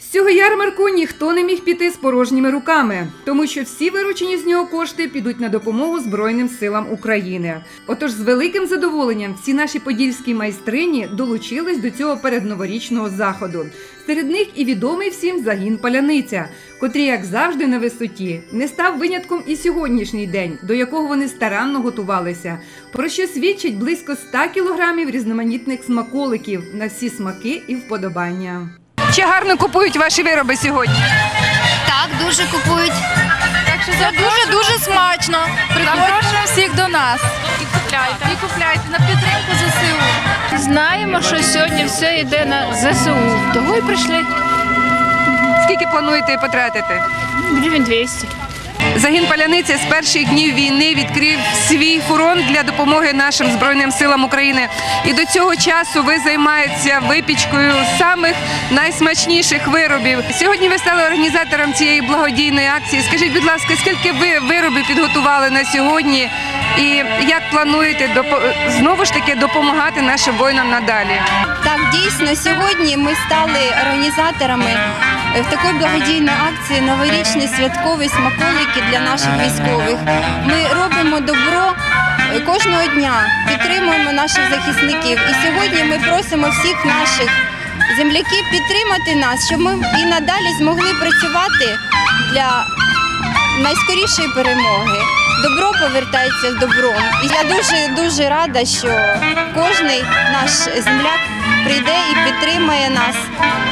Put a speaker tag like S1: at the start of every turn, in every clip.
S1: З цього ярмарку ніхто не міг піти з порожніми руками, тому що всі виручені з нього кошти підуть на допомогу Збройним силам України. Отож, з великим задоволенням всі наші подільські майстрині долучились до цього передноворічного заходу. Серед них і відомий всім загін Паляниця, котрий, як завжди, на висоті, не став винятком і сьогоднішній день, до якого вони старанно готувалися. Про що свідчить близько 100 кілограмів різноманітних смаколиків на всі смаки і вподобання. Чи гарно купують ваші вироби сьогодні?
S2: Так, дуже купують.
S3: Так що це дуже дуже смачно. Запрошуємо всіх до нас. І купляйте. І купляйте на підтримку ЗСУ.
S4: Знаємо, що сьогодні все йде на ЗСУ. Того й прийшли.
S1: Скільки плануєте потратити?
S4: Гривень 200.
S1: Загін Паляниці з перших днів війни відкрив свій фронт для допомоги нашим збройним силам України. І до цього часу ви займаєтеся випічкою самих найсмачніших виробів. Сьогодні ви стали організатором цієї благодійної акції. Скажіть, будь ласка, скільки ви виробів підготували на сьогодні, і як плануєте знову ж таки допомагати нашим воїнам надалі?
S2: Так, дійсно, сьогодні ми стали організаторами е, такої благодійної акції новорічні святкові смаколики для наших військових. Ми робимо добро е, кожного дня, підтримуємо наших захисників. І сьогодні ми просимо всіх наших земляків підтримати нас, щоб ми і надалі змогли працювати для найскорішої перемоги. Добро повертається з добром. І я дуже дуже рада, що кожний наш земляк прийде і підтримає нас.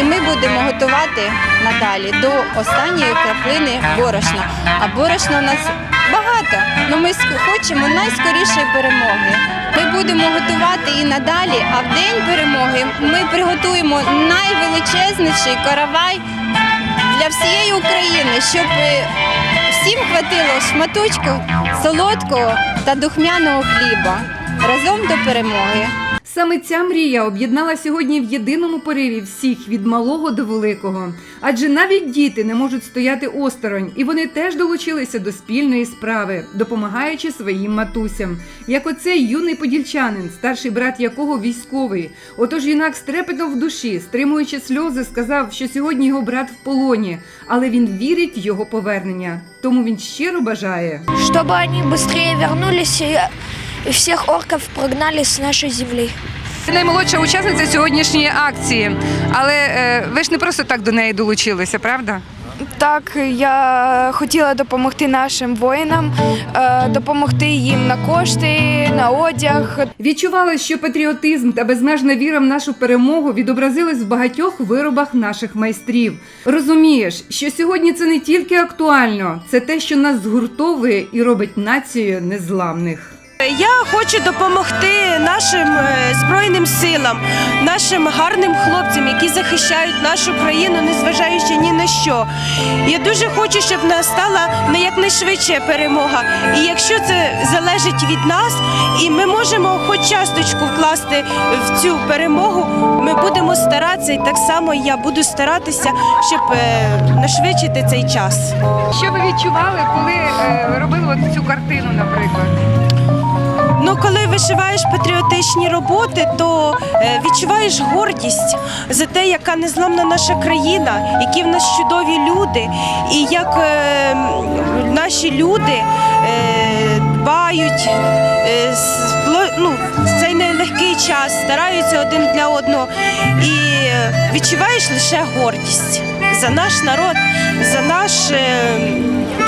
S2: І ми будемо готувати надалі до останньої краплини борошна. А борошна у нас багато, але ми хочемо найскорішої перемоги. Ми будемо готувати і надалі, а в день перемоги ми приготуємо найвеличезніший каравай для всієї України, щоб всім хватило шматочку солодкого та духмяного хліба разом до перемоги.
S1: Саме ця мрія об'єднала сьогодні в єдиному пориві всіх від малого до великого. Адже навіть діти не можуть стояти осторонь, і вони теж долучилися до спільної справи, допомагаючи своїм матусям. Як оцей юний подільчанин, старший брат якого військовий. Отож юнак з трепетом в душі, стримуючи сльози, сказав, що сьогодні його брат в полоні, але він вірить в його повернення. Тому він щиро бажає.
S5: чтобы они быстрее вернулись и всех прогнали с нашей земли.
S1: Ти наймолодша учасниця сьогоднішньої акції, але е, ви ж не просто так до неї долучилися, правда?
S3: Так, я хотіла допомогти нашим воїнам, е, допомогти їм на кошти, на одяг.
S1: Відчували, що патріотизм та безмежна віра в нашу перемогу відобразились в багатьох виробах наших майстрів. Розумієш, що сьогодні це не тільки актуально, це те, що нас згуртовує і робить нацією незламних.
S6: Я хочу допомогти нашим е, збройним силам, нашим гарним хлопцям, які захищають нашу країну, незважаючи ні на що. Я дуже хочу, щоб настала на якнайшвидше перемога. І якщо це залежить від нас, і ми можемо хоч часточку вкласти в цю перемогу, ми будемо старатися, і так само я буду старатися, щоб е, нашвидшити цей час.
S1: Що ви відчували, коли е, робили цю картину, наприклад?
S6: Ну, коли вишиваєш патріотичні роботи, то е, відчуваєш гордість за те, яка незламна наша країна, які в нас чудові люди, і як е, наші люди е, дбають ну, цей нелегкий час, стараються один для одного. І відчуваєш лише гордість за наш народ, за наш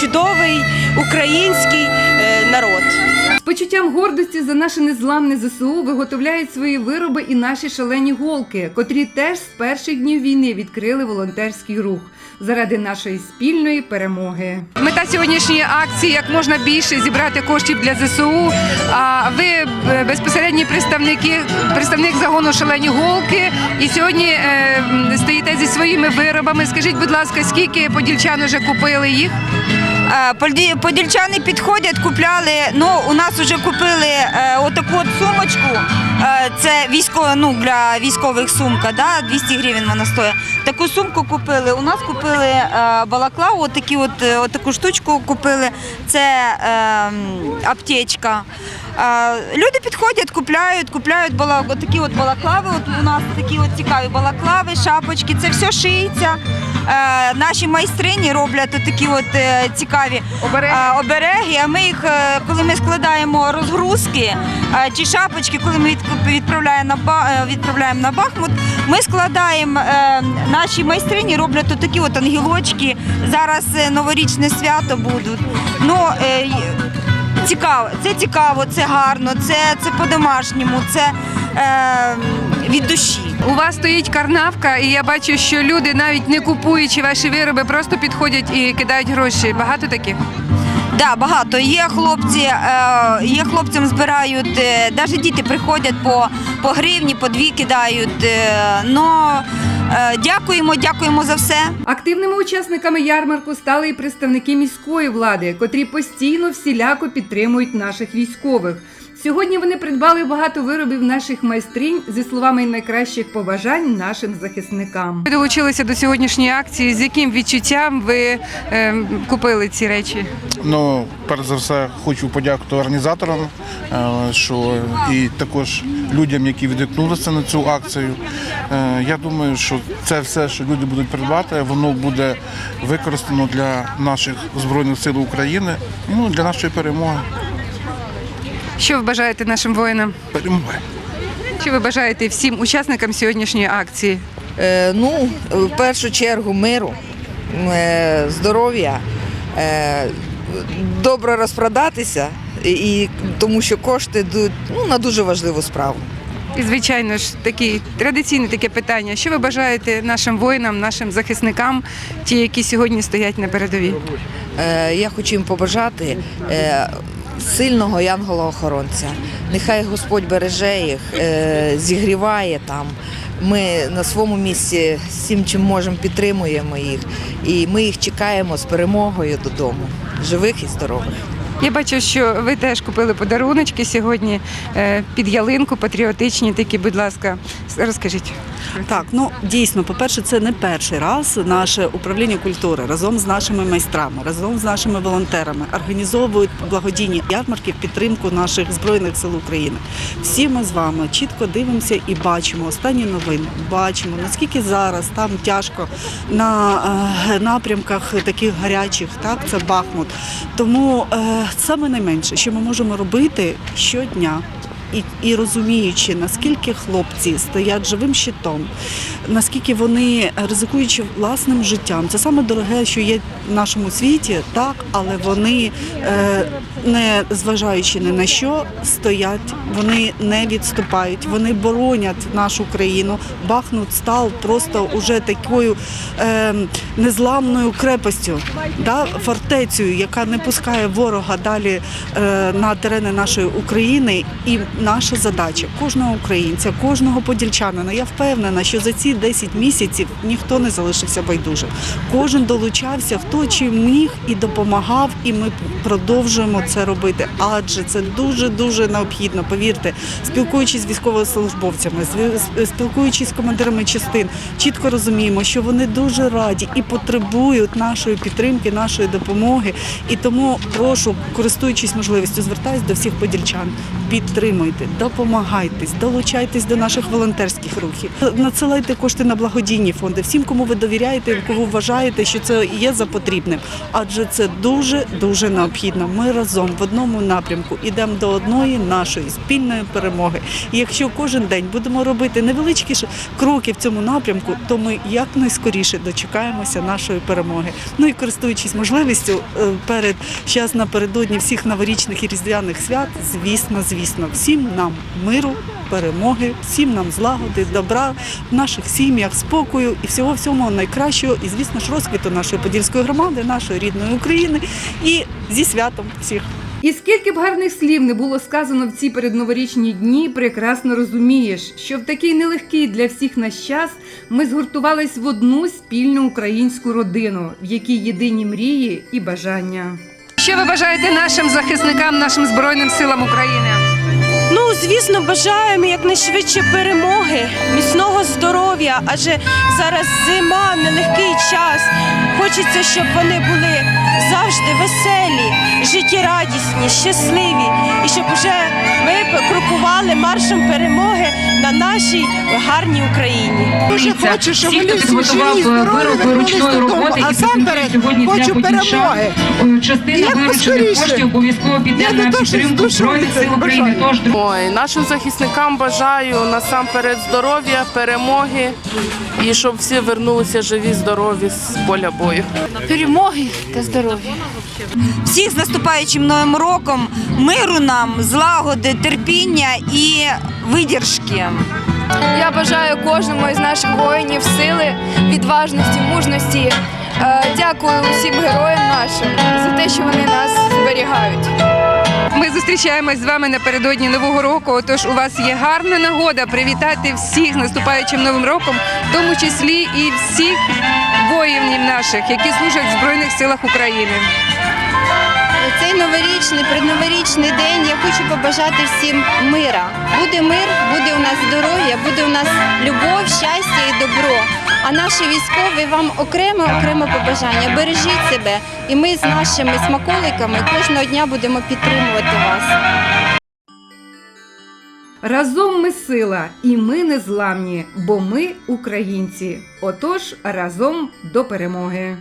S6: чудовий український народ.
S1: Почуттям гордості за наше незламне ЗСУ виготовляють свої вироби і наші шалені голки, котрі теж з перших днів війни відкрили волонтерський рух заради нашої спільної перемоги. Мета сьогоднішньої акції як можна більше зібрати коштів для ЗСУ. А ви е, безпосередні представники, представник загону шалені голки, і сьогодні е, стоїте зі своїми виробами. Скажіть, будь ласка, скільки подільчан вже купили їх?
S7: Е, поді- Подільчани підходять, купляли. Ну, у нас вже купили е, отаку от сумочку. Е, це військова, ну, для військових сумка, да? 200 гривень вона стоїть. Таку сумку купили. У нас купили балаклаву, от, от отаку штучку купили. Це е, аптечка. Люди підходять, купляють, купляють бала, такі от балаклави. От у нас такі от цікаві балаклави, шапочки. Це все шиється. е, наші майстрині роблять такі от е, цікаві
S1: Обереги.
S7: е, обереги. А ми їх, коли ми складаємо розгрузки чи шапочки, коли ми відправляємо на відправляємо на Бахмут, ми складаємо наші майстрині роблять такі от ангелочки. Зараз новорічне свято будуть. Ну, цікаво, це цікаво, це гарно, це, це по-домашньому, це е, від душі.
S1: У вас стоїть карнавка, і я бачу, що люди, навіть не купуючи ваші вироби, просто підходять і кидають гроші. Багато таких?
S7: Да, багато. Є хлопці, е, є хлопцям збирають, е, навіть діти приходять по, по гривні, по дві кидають. Е, но дякуємо, дякуємо за все.
S1: Активними учасниками ярмарку стали і представники міської влади, котрі постійно всіляко підтримують наших військових. Сьогодні вони придбали багато виробів наших майстринь зі словами найкращих побажань нашим захисникам. Ви долучилися до сьогоднішньої акції. З яким відчуттям ви е, купили ці речі?
S8: Ну, перш за все, хочу подякувати організаторам, е, що і також людям, які відгукнулися на цю акцію. Е, Я думаю, що це все, що люди будуть придбати, воно буде використано для наших збройних сил України ну, для нашої перемоги.
S1: Що ви бажаєте нашим воїнам?
S8: Перемоги.
S1: Що ви бажаєте всім учасникам сьогоднішньої акції?
S9: Е, Ну, в першу чергу миру, е, здоров'я, е, добре розпродатися, і, і тому що кошти йдуть ну, на дуже важливу справу.
S1: І звичайно ж такі традиційне таке питання. Що ви бажаєте нашим воїнам, нашим захисникам, ті, які сьогодні стоять на передовій?
S9: Е, Я хочу їм побажати е, сильного янгола-охоронця. Нехай Господь береже їх, е, зігріває там. Ми на своєму місці всім, чим можемо, підтримуємо їх. І ми їх чекаємо з перемогою додому, живих і здорових.
S1: Я бачу, що ви теж купили подаруночки сьогодні е, під ялинку, патріотичні такі, будь ласка, розкажіть.
S10: Так, ну дійсно, по-перше, це не перший раз наше управління культури разом з нашими майстрами, разом з нашими волонтерами організовують благодійні ярмарки в підтримку наших збройних сил України. Всі ми з вами чітко дивимося і бачимо останні новини. Бачимо наскільки зараз там тяжко на е, напрямках таких гарячих, так це Бахмут. Тому е, саме найменше, що ми можемо робити щодня і, і розуміючи, наскільки хлопці стоять живим щитом, наскільки вони ризикуючи власним життям, це саме дороге, що є в нашому світі, так, але вони, е, не зважаючи ні на що, стоять, вони не відступають, вони боронять нашу країну. Бахмут став просто уже такою е, незламною крепостю, да, фортецею, яка не пускає ворога далі е, на терени нашої України. І наша задача кожного українця, кожного подільчанина. Я впевнена, що за ці 10 місяців ніхто не залишився байдужим. Кожен долучався, хто чим міг і допомагав, і ми продовжуємо це робити. Адже це дуже дуже необхідно. Повірте, спілкуючись з військовослужбовцями, спілкуючись з командирами частин, чітко розуміємо, що вони дуже раді і потребують нашої підтримки, нашої допомоги. І тому прошу, користуючись можливістю, звертаюсь до всіх подільчан. Підтримуйте, допомагайтесь, долучайтесь до наших волонтерських рухів, надсилайте кошти на благодійні фонди. Всім, кому ви довіряєте, кому вважаєте, що це є за потрібним. Адже це дуже дуже необхідно. Ми разом в одному напрямку йдемо до одної нашої спільної перемоги. І якщо кожен день будемо робити невеличкі кроки в цьому напрямку, то ми якнайскоріше дочекаємося нашої перемоги. Ну і користуючись можливістю е, перед час напередодні всіх новорічних і різдвяних свят, звісно, звісно, всім нам миру, перемоги, всім нам злагоди, добра в наших сім'ях, спокою і всього всього найкращого, і звісно ж розквіту нашої подільської громади, нашої рідної України і зі святом всіх.
S1: І скільки б гарних слів не було сказано в ці передноворічні дні, прекрасно розумієш, що в такий нелегкий для всіх наш час ми згуртувались в одну спільну українську родину, в якій єдині мрії і бажання. Що ви бажаєте нашим захисникам, нашим збройним силам України?
S6: Ну, звісно, бажаємо якнайшвидше перемоги, міцного здоров'я, адже зараз зима, нелегкий час. Хочеться щоб вони були завжди веселі, життєрадісні, щасливі, і щоб вже ми крокували маршем перемоги на нашій гарній Україні.
S1: Дуже хочу, щоб вони всі живі, вироби ручної роботи і насамперед хочу перемоги. Частина виручених коштів обов'язково піде на підтримку Збройних сил України. Тож
S3: Ой, нашим захисникам бажаю насамперед здоров'я, перемоги і щоб всі вернулися живі, здорові з поля бою.
S4: Перемоги та здоров'я.
S7: Всіх з наступаючим новим роком, миру нам, злагоди, терпіння і видержки.
S2: Я бажаю кожному із наших воїнів сили, відважності, мужності. Е, Дякую усім героям нашим за те, що вони нас зберігають.
S1: Ми зустрічаємось з вами напередодні нового року. Отож, у вас є гарна нагода привітати всіх з наступаючим новим роком, в тому числі і всіх воїнів наших, які служать в Збройних силах України.
S2: Цей новорічний, предноворічний день я хочу побажати всім мира. Буде мир, буде у нас здоров'я, буде у нас любов, щастя і добро. А наші військові вам окремо окремо побажання. Бережіть себе, і ми з нашими смаколиками кожного дня будемо підтримувати вас.
S1: Разом ми сила, і ми незламні, бо ми українці. Отож, разом до перемоги.